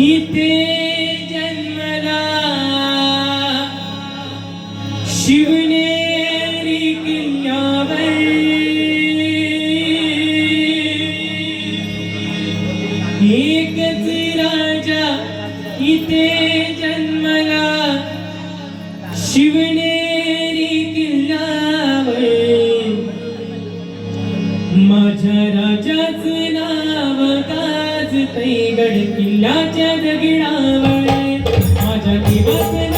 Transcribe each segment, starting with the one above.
इथे जन्मला. शिवनेरी किल्ल्यावर एकच राजा इथे जन्मला. शिवनेरी किल्ल्यावर माझ्या राजाच नाव काय? पैगड किल्ल्याच्या दगडावर माझ्या दिवस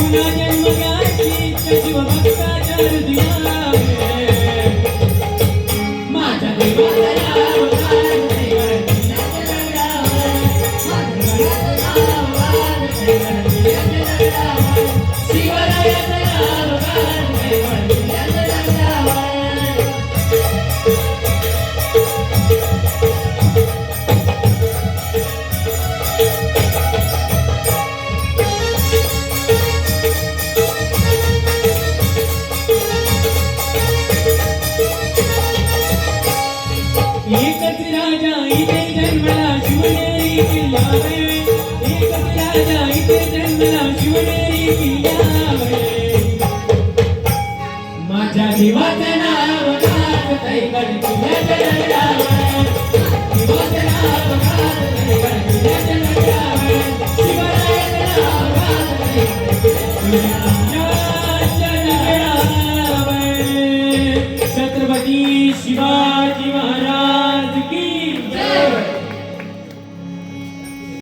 पुन्हा जन्मगाची जीवा राजा इथे जन्मला शिवनेरी किल्ल्यावर एकच राजा इथे जन्मला शिवनेरी किल्ल्यावर माझ्या देवाचं नाव छत्रपती शिवाजी महाराज